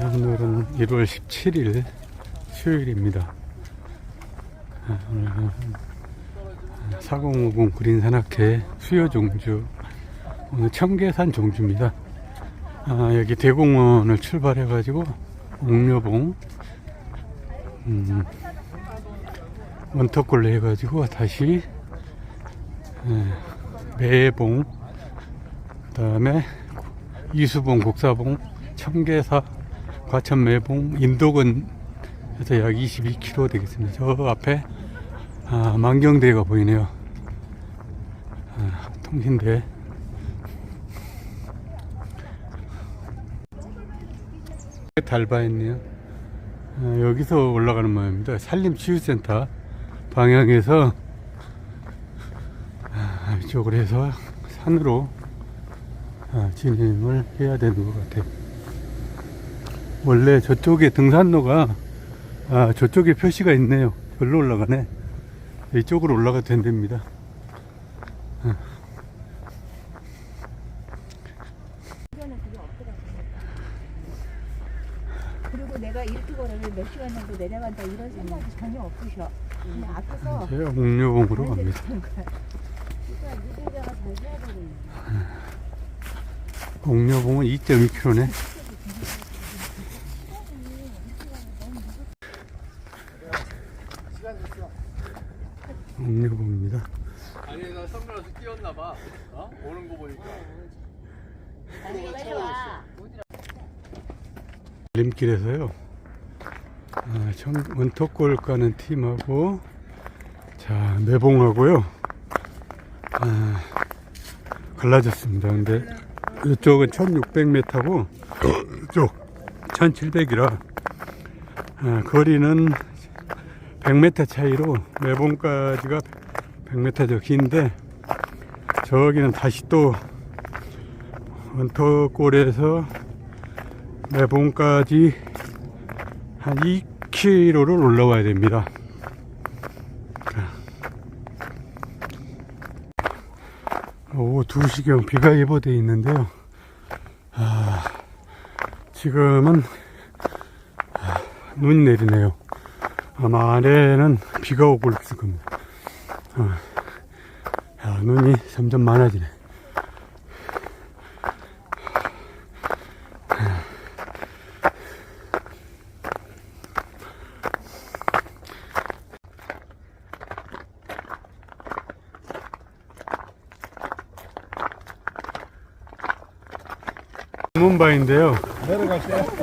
오늘은 1월 17일 수요일입니다. 아, 오늘은 4050 그린 산악회 수요 종주 오늘 청계산 종주입니다. 아, 여기 대공원을 출발해 가지고 옥녀봉 음, 원터골로 해 가지고 다시 예, 매봉 그 다음에 이수봉, 곡사봉, 청계사, 과천 매봉, 인도근에서 약 22km 되겠습니다. 저 앞에 아, 만경대가 보이네요. 아, 통신대. 달바했네요. 아, 여기서 올라가는 모양입니다. 산림치유센터 방향에서 아, 이쪽으로 해서 산으로 아, 진행을 해야 되는 것 같아요. 원래 저쪽에 등산로가 아, 저쪽에 표시가 있네요. 별로 올라가네. 이쪽으로 올라가도 된답니다. 이거는 그게 없더라고요. 그리고 내가 이렇게 걸으면 몇 시간 정도 내려간다 이런 생각이 전혀 없으셔. 그냥 앞에서 제 옥녀봉으로 갑니다. 그러니까 옥녀봉은 2.2km네. 옥녀봉입니다. 아니 나 선글라스 끼웠나 봐. 어? 오는 거 보니까. 림길에서요. 아, 청, 원터골 가는 팀하고 자 매봉하고요. 아, 갈라졌습니다. 근데 이쪽은 1600m고 이쪽 1700이라 아, 거리는 100m 차이로 매봉까지가 100m죠 긴데 저기는 다시 또 원터골에서 매봉까지 한 2km를 올라와야 됩니다. 오후 2시경 비가 예보되어 있는데요. 아, 지금은 아, 눈이 내리네요. 아마 아래는 비가 오고 있을 겁니다. 아, 야, 눈이 점점 많아지네. 문바인데요.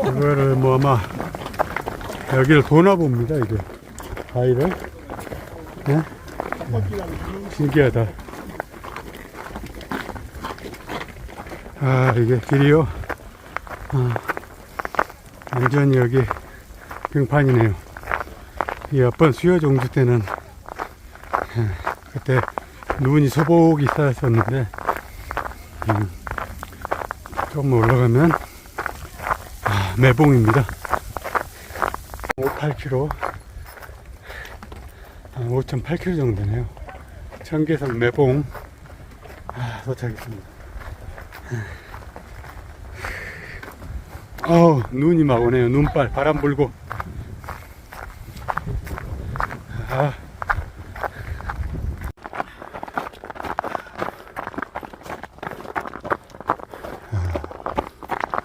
이거를 뭐 아마 여기를 도나 봅니다. 이게 바위를. 네? 신기하다. 아 이게 길이요. 아, 완전히 여기 평판이네요. 이 앞번 수요 종주 때는 예, 그때 눈이 소복이 쌓였었는데 음, 조금 올라가면 아, 매봉입니다. 58km, 한 5.8km 정도네요. 청계산 매봉 아, 도착했습니다. 어우 눈이 막 오네요. 눈발 바람 불고. 아.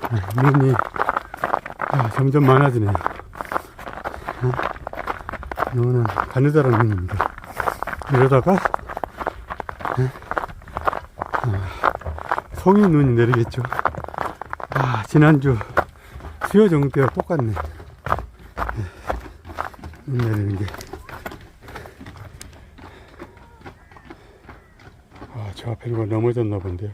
아, 눈이 아, 점점 많아지네요. 어? 눈은 가느다란 눈입니다. 이러다가 예? 아, 눈이 내리겠죠. 아, 지난주 수요 정도 때와 똑같네. 예, 눈 내리는 게. 아, 저 앞에 누가 넘어졌나 본데요.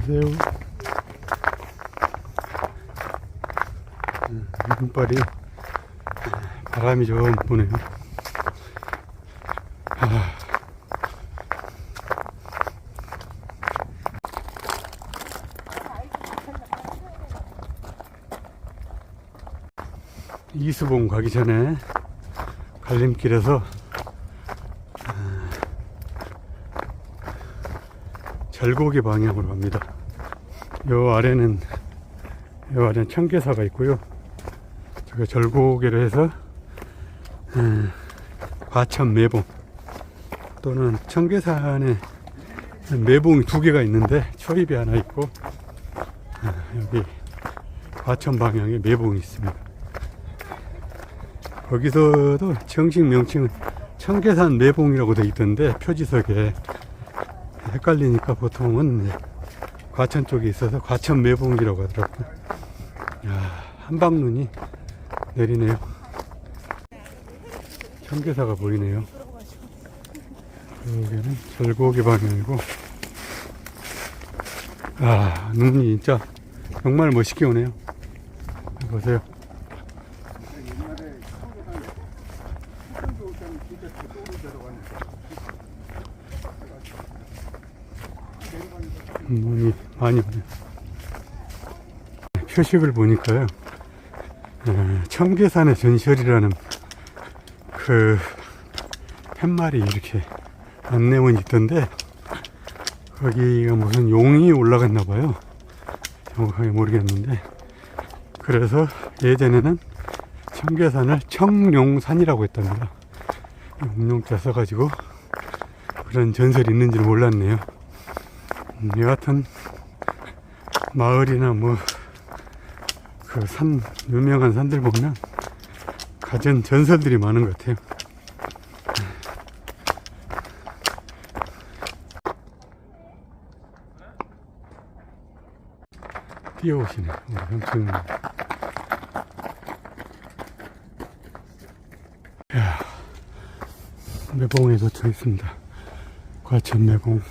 안녕하세요. 네, 눈발이 네, 바람이 좀 부네요. 아. 이수봉 가기 전에 갈림길에서 절고기 방향으로 갑니다. 요 아래는 요 아래는 청계사가 있고요. 저기 절고기로 해서 음, 과천 매봉 또는 청계산에 매봉이 두 개가 있는데 초입이 하나 있고 아, 여기 과천 방향에 매봉이 있습니다. 거기서도 정식 명칭은 청계산 매봉이라고 돼 있던데 표지석에 헷갈리니까 보통은 과천 쪽에 있어서 과천 매봉이라고 하더라고요. 야, 한방눈이 내리네요. 청계사가 보이네요. 여기는 절고기 방향이고, 아, 눈이 진짜 정말 멋있게 오네요. 보세요. 눈이 많이 오네요. 표식을 보니까요. 에, 청계산의 전설이라는 그 팻말이 이렇게 안내문이 있던데 거기가 무슨 용이 올라갔나 봐요. 정확하게 모르겠는데 그래서 예전에는 청계산을 청룡산이라고 했답니다. 용룡자 써가지고 그런 전설이 있는지는 몰랐네요. 음, 여하튼 마을이나 뭐 그 산 유명한 산들 보면 가진 전설들이 많은 것 같아요. 뛰어오시네 우리. 야 매봉에 도착했습니다. 과천 매봉.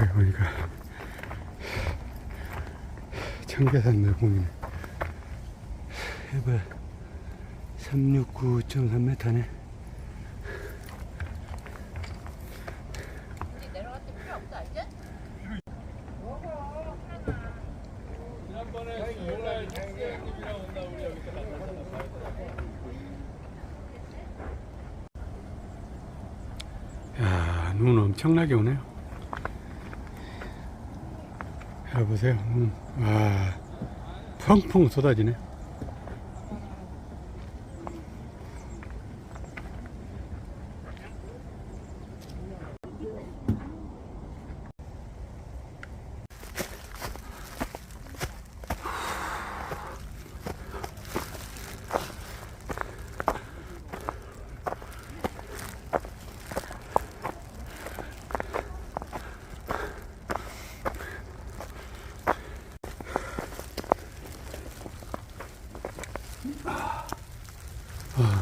여기 보니까 청계산 매봉이네 해발 369.3m네 지난번에 수요일날 형님이랑 온다 우리 여기서 만났잖아. 야, 눈 엄청나게 오네요. 야, 보세요. 눈. 와, 펑펑 쏟아지네.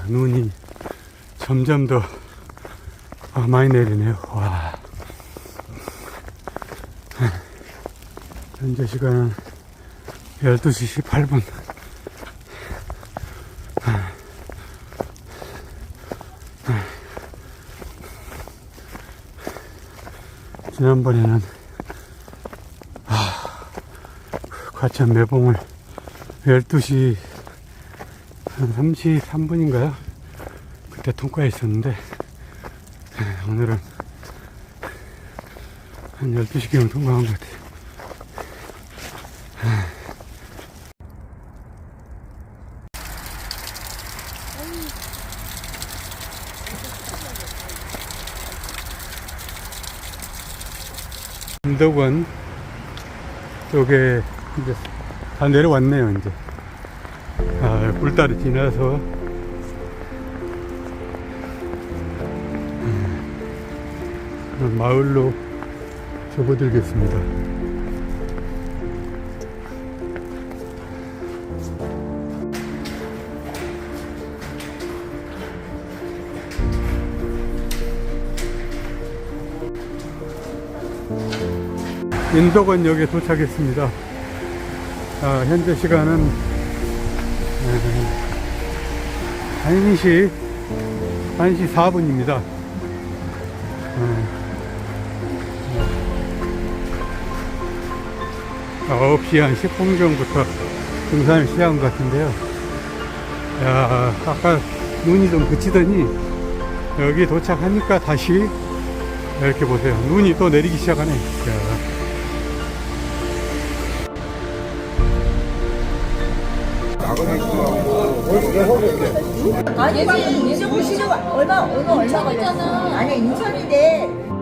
눈이 점점 더 아, 많이 내리네요. 와. 현재 시간은 12시 18분. 지난번에는 아, 과천 매봉을 12시 한 33분인가요? 그때 통과했었는데 에, 오늘은 한 12시경을 통과한 것 같아요. 인덕원 쪽에 이제 다 내려왔네요, 이제. 아, 굴다리 지나서 음, 마을로 접어들겠습니다. 인덕원역에 도착했습니다. 아, 현재 시간은 1시, 1시 4분입니다. 9시 한 10분 정부터 등산을 시작한 것 같은데요. 야, 아까 눈이 좀 그치더니 여기 도착하니까 다시 이렇게 보세요. 눈이 또 내리기 시작하네. 야. 아니, 이제 이제 얼마, 얼마 걸렸어? 아니, 인천인데